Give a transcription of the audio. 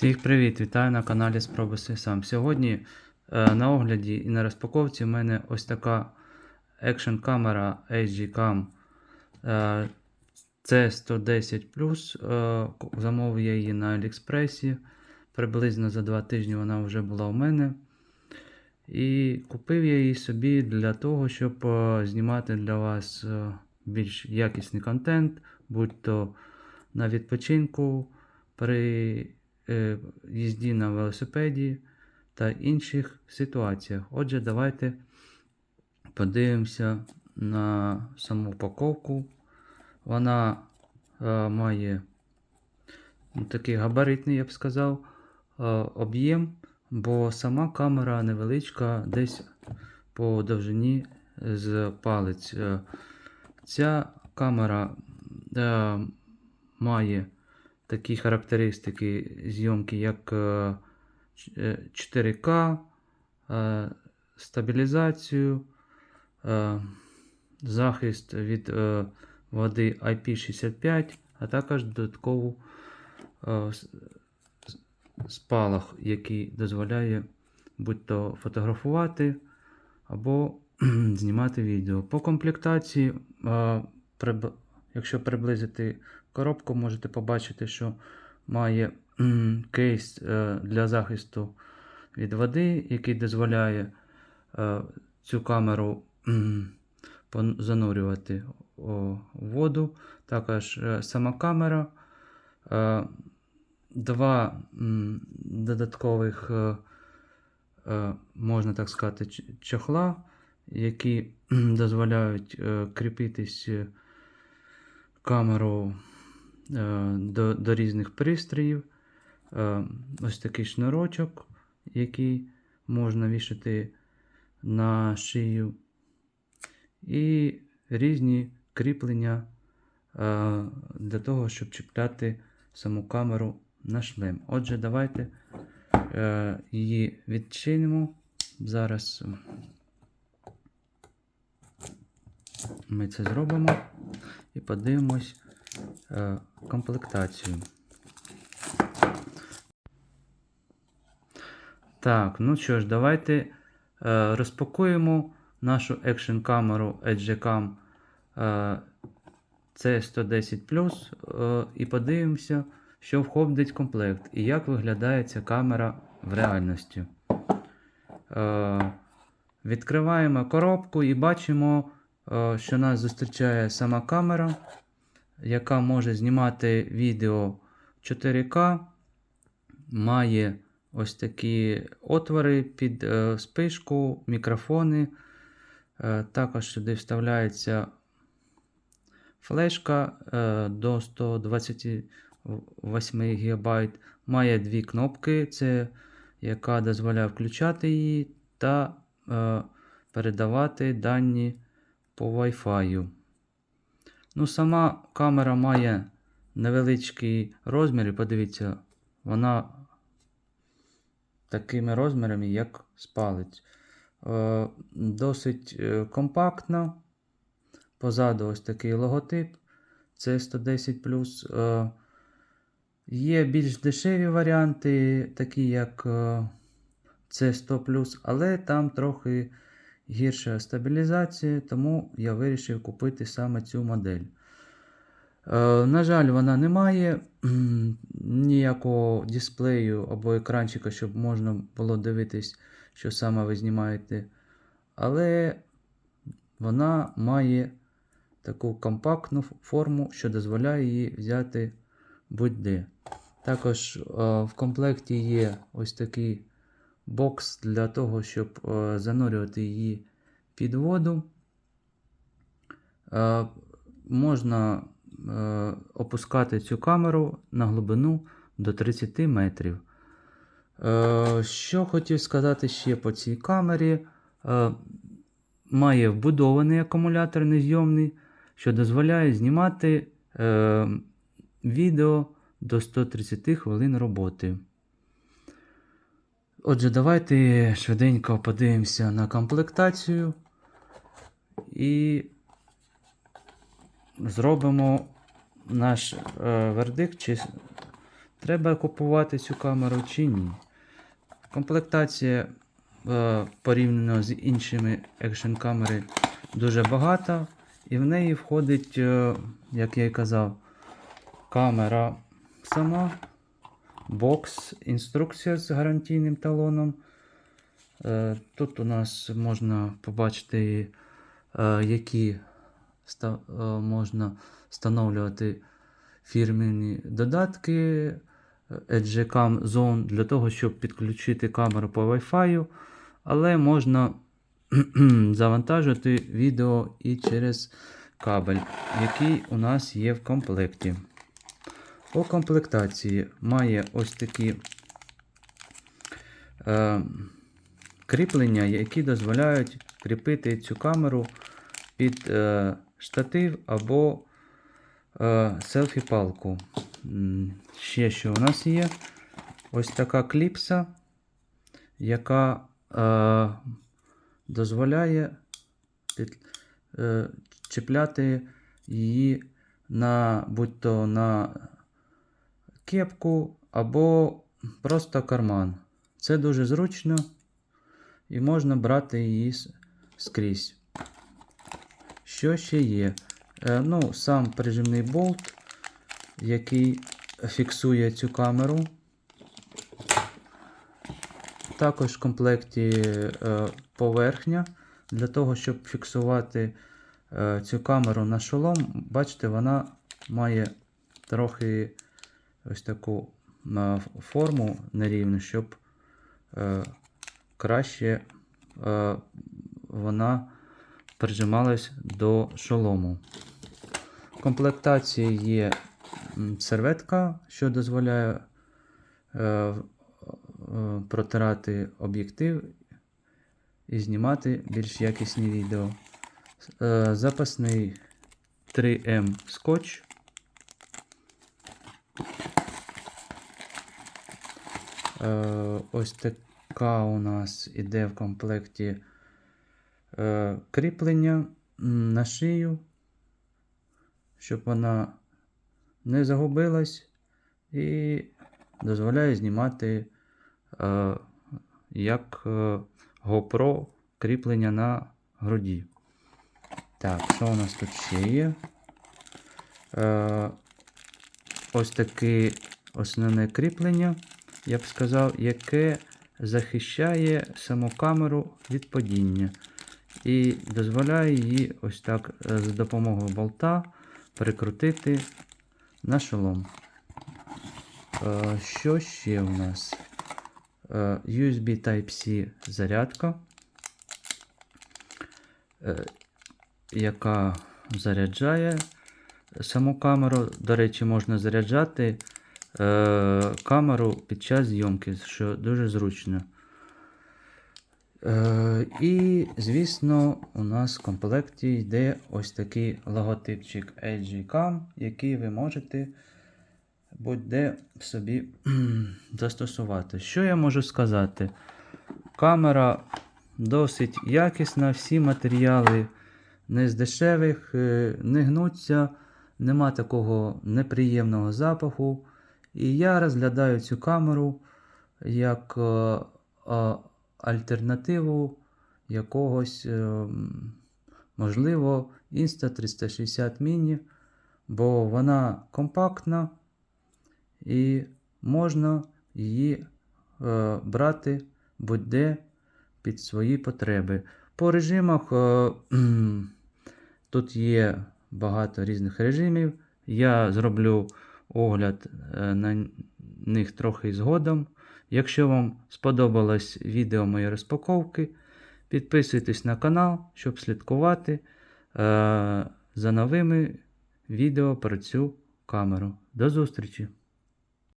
Всіх привіт! Вітаю на каналі Спроби сам. Сьогодні е, на огляді і на розпаковці в мене ось така екшн камера HG-Cam е, C110 е, Замовив я її на Аліекспресі. Приблизно за два тижні вона вже була у мене. І купив я її собі для того, щоб е, знімати для вас е, більш якісний контент, будь то на відпочинку при їзді на велосипеді та інших ситуаціях. Отже, давайте подивимося на саму упаковку. Вона е, має такий габаритний, я б сказав, е, об'єм, бо сама камера невеличка, десь по довжині з палець. Е, Ця камера е, має такі характеристики зйомки, як е, ч- е, 4К, е, стабілізацію, е, захист від е, води IP65, а також додаткову е, спалах, який дозволяє будь-то фотографувати або знімати відео. По комплектації, е, якщо приблизити коробку, можете побачити, що має кейс е, для захисту від води, який дозволяє е, цю камеру занурювати у воду. Також е, сама камера. Два додаткових, можна так сказати, чохла, які дозволяють кріпитись камеру е, до, до різних пристроїв. Е, Ось такий шнурочок, який можна вішати на шию. І різні кріплення е, для того, щоб чіпляти саму камеру на шлем. Отже, давайте її відчинимо. Зараз ми це зробимо подивимось е, комплектацію. Так, ну що ж, давайте е, розпакуємо нашу екшн камеру EdgeCam е, C110 е, і подивимося, що входить комплект і як виглядає ця камера в реальності. Відкриваємо коробку і бачимо, що нас зустрічає сама камера, яка може знімати відео 4К, має ось такі отвори під е, спишку, мікрофони. Е, також сюди вставляється флешка е, до 128 ГБ. Має дві кнопки, це яка дозволяє включати її та е, передавати дані по Wi-Fi. Ну, сама камера має невеличкий розмір, і подивіться, вона такими розмірами, як з палець. Е, досить е, компактна. Позаду ось такий логотип. Це 110 Е, є більш дешеві варіанти, такі як е, це 100 але там трохи гірша стабілізація, тому я вирішив купити саме цю модель. Е, на жаль, вона не має ніякого дисплею або екранчика, щоб можна було дивитись, що саме ви знімаєте. Але вона має таку компактну форму, що дозволяє її взяти будь-де. Також е, в комплекті є ось такий бокс для того, щоб е, занурювати її під воду. Е, можна е, опускати цю камеру на глибину до 30 метрів. Що хотів сказати ще по цій камері. Має вбудований акумулятор незйомний, що дозволяє знімати відео до 130 хвилин роботи. Отже, давайте швиденько подивимося на комплектацію і зробимо наш е, вердикт, чи треба купувати цю камеру чи ні. Комплектація е, порівняно з іншими екшн камери дуже багата, і в неї входить, е, як я і казав, камера сама, бокс, інструкція з гарантійним талоном. Е, Тут у нас можна побачити, е, які е, можна встановлювати фірмені додатки EdgeCam Zone для того, щоб підключити камеру по Wi-Fi, але можна завантажити відео і через кабель, який у нас є в комплекті. По комплектації має ось такі е, кріплення, які дозволяють кріпити цю камеру під е, штатив або е, селфі-палку. Ще що у нас є? Ось така кліпса, яка е, дозволяє під, е, чіпляти її на будь-то на кепку або просто карман. Це дуже зручно і можна брати її скрізь. Що ще є? Е, ну, сам прижимний болт, який фіксує цю камеру. Також в комплекті е, поверхня для того, щоб фіксувати е, цю камеру на шолом. Бачите, вона має трохи ось таку форму нерівну, щоб е, краще е, вона прижималась до шолому. В комплектації є серветка, що дозволяє е, протирати об'єктив і знімати більш якісні відео. Запасний 3М скотч. Ось така у нас іде в комплекті е, кріплення на шию, щоб вона не загубилась і дозволяє знімати е, як е, GoPro кріплення на груді. Так, що у нас тут ще є? Е, ось таке основне кріплення, я б сказав, яке захищає саму камеру від падіння. І дозволяє її ось так е, за допомогою болта прикрутити на шолом. Е, Що ще у нас? Е, USB Type-C зарядка, яка заряджає саму камеру. До речі, можна заряджати е, камеру під час зйомки, що дуже зручно. Е, і, звісно, у нас в комплекті йде ось такий логотипчик AGCAM, який ви можете будь-де собі застосувати. Що я можу сказати? Камера досить якісна, всі матеріали не з дешевих, е, не гнуться, нема такого неприємного запаху. І я розглядаю цю камеру як е, е, альтернативу якогось, е, можливо, Insta360 Mini, бо вона компактна і можна її е, брати будь-де під свої потреби. По режимах е, тут є багато різних режимів. Я зроблю огляд е, на них трохи згодом. Якщо вам сподобалось відео моєї розпаковки, підписуйтесь на канал, щоб слідкувати е, за новими відео про цю камеру. До зустрічі!